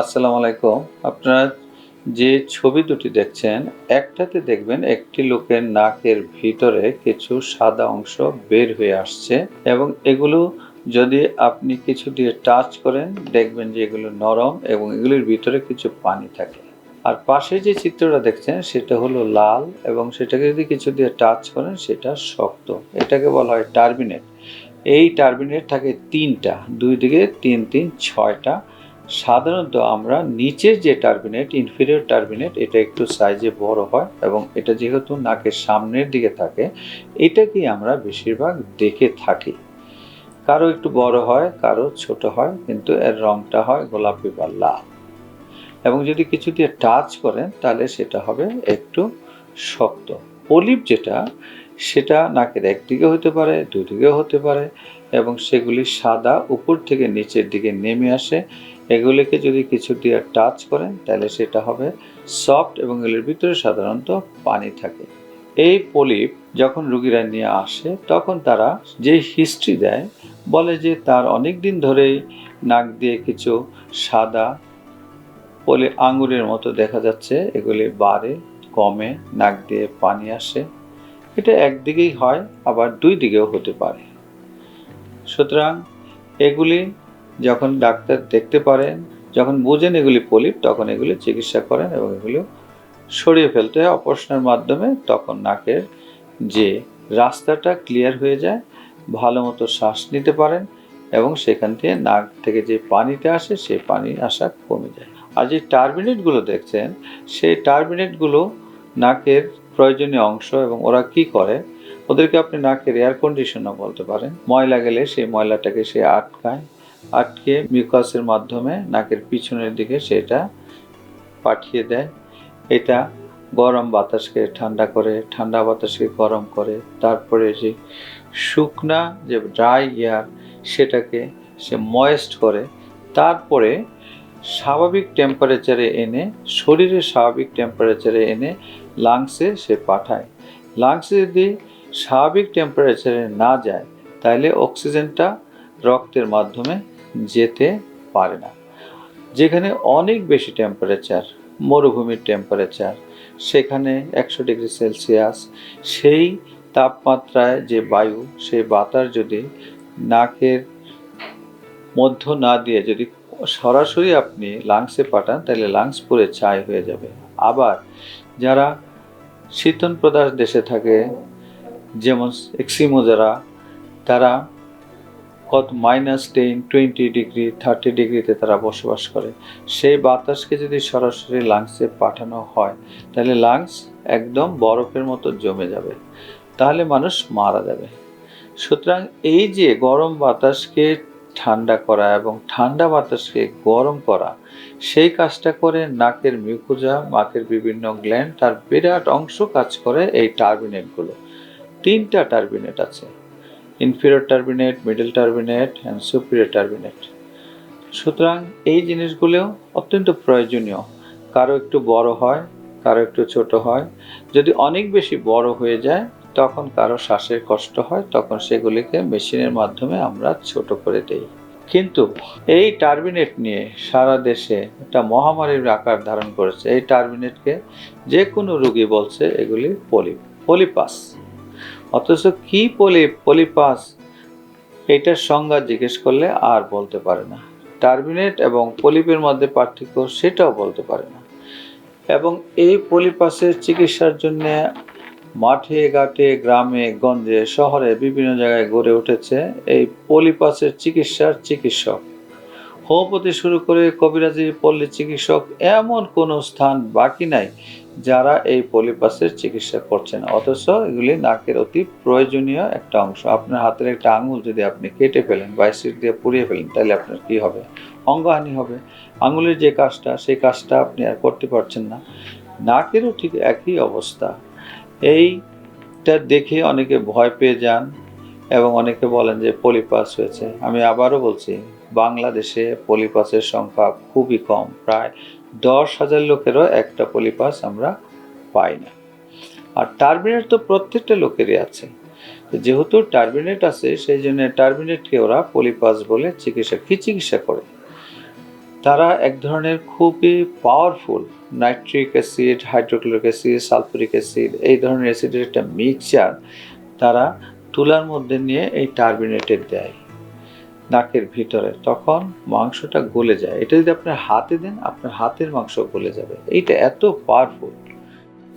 আসসালামু আলাইকুম। আপনারা যে ছবি দুটি দেখছেন, একটাতে দেখবেন একটি লোকের নাকের ভিতরে কিছু সাদা অংশ বের হয়ে আসছে এবং এগুলো যদি আপনি কিছু দিয়ে টাচ করেন, দেখবেন যে এগুলো নরম এবং এগুলির ভিতরে কিছু পানি থাকে। আর পাশে যে চিত্রটা দেখছেন, সেটা হলো লাল এবং সেটাকে যদি কিছু দিয়ে টাচ করেন, সেটা শক্ত। এটাকে বলা হয় টার্বিনেট। এই টার্বিনেট থাকে তিনটা, দুই দিকে তিন তিন, ছয়টা সাধারণত আমরা নিচের যে টার্বিনেট ইনফিরিয়র টার্বিনেট, এটা একটু সাইজে বড় হয় এবং এটা যেহেতু নাকের সামনের দিকে থাকে এটাকেই আমরা বেশিরভাগ দেখে থাকি। কারও একটু বড় হয়, কারও ছোট হয়, কিন্তু এর রংটা হয় গোলাপি বা লাল। এবং যদি কিছু দিয়ে টাচ করেন, তাহলে সেটা হবে একটু শক্ত। অলিভ যেটা সেটা নাকের একদিকে হতে পারে দুদিকে হতে পারে এবং সেগুলি সাদা উপর থেকে নিচের দিকে নেমে আসে। এগুলিকে যদি কিছু দিয়ে টাচ করেন, তাহলে সেটা হবে সফট এবং এগুলির ভিতরে সাধারণত পানি থাকে। এই পলিপ যখন রুগীরা নিয়ে আসে, তখন তারা যে হিস্ট্রি দেয়, বলে যে তার অনেক দিন ধরেই নাক দিয়ে কিছু সাদা পলি, আঙুরের মতো দেখা যাচ্ছে। এগুলি বাড়ে, কমে, নাক দিয়ে পানি আসে। এটা একদিকেই হয়, আবার দুই দিকেও হতে পারে। সুতরাং এগুলি যখন ডাক্তার দেখতে পারেন, যখন বুঝেন এগুলি পলিপ, তখন এগুলি চিকিৎসা করেন এবং এগুলো সরিয়ে ফেলতে হয় অপারেশনের মাধ্যমে, তখন নাকের যে রাস্তাটা ক্লিয়ার হয়ে যায়, ভালো মতো শ্বাস নিতে পারেন এবং সেখান থেকে নাক থেকে যে পানিটা আসে, সেই পানি আসা কমে যায়। আর যে টার্বিনেটগুলো দেখছেন, সেই টার্বিনেটগুলো নাকের প্রয়োজনীয় অংশ এবং ওরা কি করে, ওদেরকে আপনি নাকের এয়ার কন্ডিশনও বলতে পারেন। ময়লা গেলে সেই ময়লাটাকে সে আটকায়, আটকে মিউকাসের মাধ্যমে নাকের পিছনের দিকে সেটা পাঠিয়ে দেয়। এটা গরম বাতাসকে ঠান্ডা করে, ঠান্ডা বাতাসকে গরম করে, তারপরে যে শুকনা যে ড্রাই এয়ার সেটাকে সে ময়েস্ট করে, তারপরে স্বাভাবিক টেম্পারেচারে এনে, শরীরের স্বাভাবিক টেম্পারেচারে এনে লাংসে সে পাঠায়। লাংসে যদি স্বাভাবিক টেম্পারেচারে না যায়, তাহলে অক্সিজেনটা রক্তের মাধ্যমে যেতে পারে না। যেখানে অনেক বেশি টেম্পারেচার মরুভূমির টেম্পারেচার সেখানে একশো ডিগ্রি সেলসিয়াস, সেই তাপমাত্রায় যে বায়ু, সেই বাতাস যদি নাকের মধ্য না দিয়ে যদি সরাসরি আপনি লাংসে পাঠান, তাহলে লাংস পুরে ছাই হয়ে যাবে। আবার যারা শীতন প্রদেশ দেশে থাকে, যেমন এক্সিমো যারা, তারা কত minus ten twenty degree thirty ডিগ্রিতে তারা বসবাস করে। সেই বাতাসকে যদি সরাসরি লাংসে পাঠানো হয়, তাহলে লাংস একদম বরফের মতো জমে যাবে। তাহলে মানুষ মারা যাবে। সুতরাং এই যে গরম বাতাসকে ঠান্ডা করা এবং ঠান্ডা বাতাসকে গরম করা। সেই কাজটা করে নাকের মিউকুজা, মাকের বিভিন্ন গ্ল্যান্ড তার বিরাট অংশ কাজ করে এই টার্বিনেটগুলো। তিনটা টার্বিনেট আছে। Inferior turbinate, middle turbinate and superior turbinate. সুতরাং এই জিনিসগুলো অত্যন্ত প্রয়োজনীয়। কারও একটু বড় হয়, কারও একটু ছোট হয়। যদি অনেক বেশি বড় হয়ে যায় তখন কারও শ্বাসের কষ্ট হয়, তখন সেগুলিকে মেশিনের মাধ্যমে আমরা ছোট করে দেই। কিন্তু এই টার্বিনেট নিয়ে সারা দেশে একটা মহামারীর আকার ধারণ করেছে। এই টার্বিনেটকে যে কোনো রোগী বলছে এগুলি পলি পলিপাস। অথচ কি পলি পলিপাস? এটার সংজ্ঞা জিজ্ঞেস করলে আর বলতে পারে না। টার্বিনেট এবং পলিপের মধ্যে পার্থক্য সেটাও বলতে পারে না। এবং এই পলিপাসের চিকিৎসার জন্য মাঠে, ঘাটে, গ্রামে, গঞ্জে, শহরে বিভিন্ন জায়গায় গড়ে উঠেছে এই পলিপাসের চিকিৎসার চিকিৎসক। হোমিওপ্যাথি শুরু করে কবিরাজি পল্লী চিকিৎসক এমন কোনো স্থান বাকি নাই যারা এই পলিপাসের চিকিৎসা করছেন। অথচ এগুলি নাকের অতি প্রয়োজনীয় একটা অংশ। আপনার হাতের একটা আঙুল যদি আপনি কেটে ফেলেন বাইসিট দিয়ে পুড়িয়ে ফেলেন, তাহলে আপনার কি হবে? অঙ্গহানি হবে। আঙুলের যে কাজটা, সেই কাজটা আপনি আর করতে পারছেন না। নাকেরও ঠিক একই অবস্থা। এইটা দেখে অনেকে ভয় পেয়ে যান এবং অনেকে বলেন যে পলিপাস হয়েছে। আমি আবারও বলছি, বাংলাদেশে পলিপাসের সংখ্যা খুবই কম। প্রায় দশ হাজার লোকেরও একটা পলিপাস আমরা পাই না। আর টার্বিনেট তো প্রত্যেকটা লোকেরই আছে। যেহেতু টার্মিনেট আছে, সেই জন্য টার্বিনেটকে ওরা পলিপাস বলে চিকিৎসা কী চিকিৎসা করে? তারা এক ধরনের খুবই powerful nitric acid hydrochloric acid sulphuric acid এই ধরনের অ্যাসিডের একটা মিক্সচার তারা তুলার মধ্যে নিয়ে এই টার্বিনেটে দেয়, নাকের ভিতরে। তখন মাংসটা গলে যায়। এটা যদি আপনার হাতে দেন, আপনার হাতের মাংস গলে যাবে। এইটা এত পাওয়ারফুল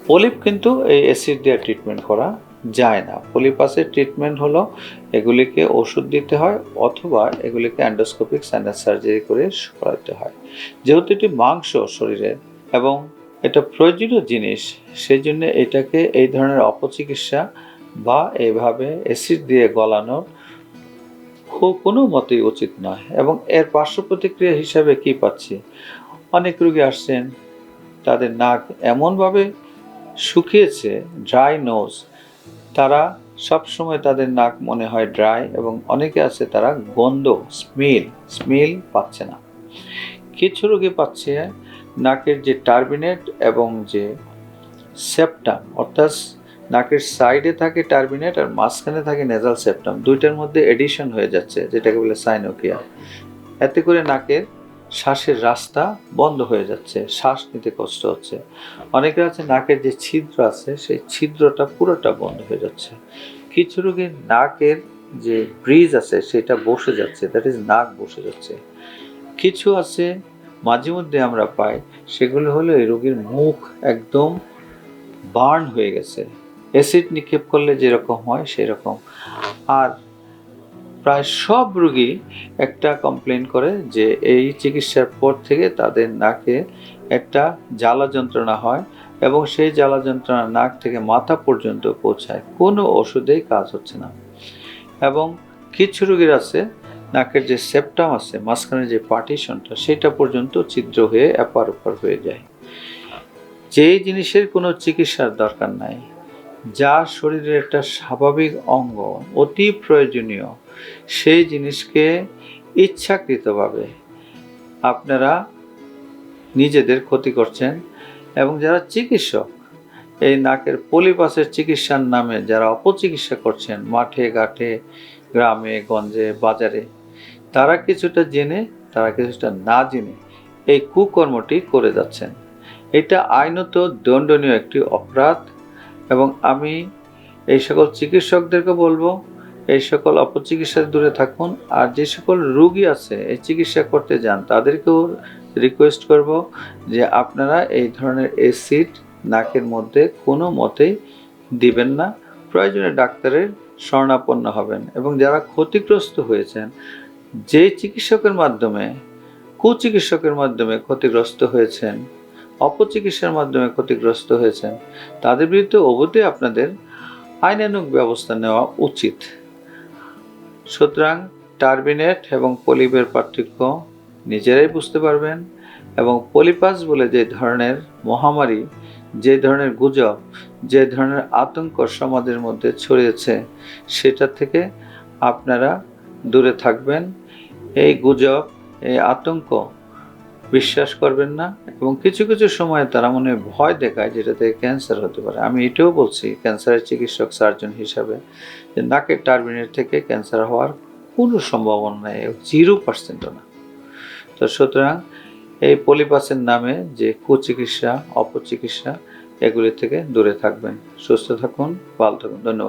পলিপ কিন্তু এই অ্যাসিড দিয়ে ট্রিটমেন্ট করা যায় না। পলিপাসের ট্রিটমেন্ট হলো এগুলিকে ওষুধ দিতে হয় অথবা এগুলিকে অ্যান্ডোস্কোপিক সাইনাস সার্জারি করে করাতে হয়। যেহেতু এটি মাংস শরীরের এবং এটা প্রয়োজনীয় জিনিস সেই জন্য এটাকে এই ধরনের অপচিকিৎসা বা এইভাবে অ্যাসিড দিয়ে গলানোর কোনো মতেই উচিত নয়। এবং এর পার্শ্ব প্রতিক্রিয়া হিসাবে কি পাচ্ছি? অনেক রোগী আসছেন, তাদের নাক এমনভাবে শুকিয়েছে ড্রাই নোজ তারা সবসময় তাদের নাক মনে হয় ড্রাই এবং অনেকে আছে তারা গন্ধ, স্মেল স্মেল পাচ্ছে না। কিছু রোগী পাচ্ছে নাকের যে টার্বিনেট এবং যে সেপ্টাম, অর্থাৎ নাকের সাইডে থাকে টার্বিনেট আর মাঝখানে থাকে নেজাল সেপ্টাম দুইটার মধ্যে এডিশন হয়ে যাচ্ছে, যেটাকে বলে সাইনোকিয়া এতে করে নাকের শ্বাসের রাস্তা বন্ধ হয়ে যাচ্ছে, শ্বাস নিতে কষ্ট হচ্ছে। অনেকের আছে নাকের যে ছিদ্র আছে, সেই ছিদ্রটা পুরোটা বন্ধ হয়ে যাচ্ছে। কিছু রোগীর নাকের যে ব্রিজ আছে, সেটা বসে যাচ্ছে দ্যাট ইজ নাক বসে যাচ্ছে। কিছু আছে মাঝে মধ্যে আমরা পাই, সেগুলো হলো এই রোগীর মুখ একদম বার্ন হয়ে গেছে। অ্যাসিড নিক্ষেপ করলে যেরকম হয়, সেরকম। আর প্রায় সব রোগী একটা কমপ্লেন করে যে এই চিকিৎসার পর থেকে তাদের নাকে একটা জ্বালা যন্ত্রণা হয় এবং সেই জ্বালা যন্ত্রণা নাক থেকে মাথা পর্যন্ত পৌঁছায়। কোনো ওষুধেই কাজ হচ্ছে না। এবং কিছু রোগীর আছে, নাকের যে সেপটাম আছে, মাঝখানে যে পার্টিশনটা সেটা পর্যন্ত ছিদ্র হয়ে এপার ওপার হয়ে যায়। যেই জিনিসের কোনো চিকিৎসার দরকার নাই, যা শরীরের একটা স্বাভাবিক অঙ্গ, অতি প্রয়োজনীয় সেই জিনিসকে ইচ্ছাকৃতভাবে আপনারা নিজেদের ক্ষতি করছেন এবং যারা চিকিৎসক, এই নাকের পলিপাসের চিকিৎসার নামে যারা অপচিকিৎসা করছেন মাঠে, ঘাটে, গ্রামে, গঞ্জে, বাজারে, তারা কিছুটা জেনে, তারা কিছুটা না জেনে এই কুকর্মটি করে যাচ্ছেন। এটা আইনত দণ্ডনীয় একটি অপরাধ এবং আমি এই সকল চিকিৎসকদেরকে বলব এই সকল অপচিকিৎসা দূরে থাকুন। আর যে সকল রুগী আছে, এই চিকিৎসা করতে যান, তাদেরকেও রিকোয়েস্ট করব যে আপনারা এই ধরনের অ্যাসিড নাকের মধ্যে কোনো মতেই দিবেন না। প্রয়োজনে ডাক্তারের শরণাপন্ন হবেন এবং যারা ক্ষতিগ্রস্ত হয়েছেন, যে চিকিৎসকের মাধ্যমে, কুচিকিৎসকের মাধ্যমে ক্ষতিগ্রস্ত হয়েছেন, অপচিকিৎসার মাধ্যমে ক্ষতিগ্রস্ত হয়েছেন, তাদের বিরুদ্ধে অবধি আপনাদের আইনানুগ ব্যবস্থা নেওয়া উচিত। সুতরাং টার্বিনেট এবং পলিপের পার্থক্য নিজেরাই বুঝতে পারবেন এবং পলিপাস বলে যে ধরনের মহামারী, যে ধরনের গুজব, যে ধরনের আতঙ্ক সমাজের মধ্যে ছড়িয়েছে, সেটা থেকে আপনারা দূরে থাকবেন। এই গুজব, এই আতঙ্ক বিশ্বাস করবেন না এবং কিছু কিছু সময় তারা মনে ভয় দেখায় যেটাতে ক্যান্সার হতে পারে। আমি এটাও বলছি ক্যান্সারের চিকিৎসক সার্জন হিসাবে, যে নাকের টার্মিনেট থেকে ক্যান্সার হওয়ার কোনো সম্ভাবনা নেই জিরো পার্সেন্টও না। তো সুতরাং এই পলিপাসের নামে যে কুচিকিৎসা, অপচিকিৎসা, এগুলি থেকে দূরে থাকবেন। সুস্থ থাকুন, ভালো থাকুন। ধন্যবাদ।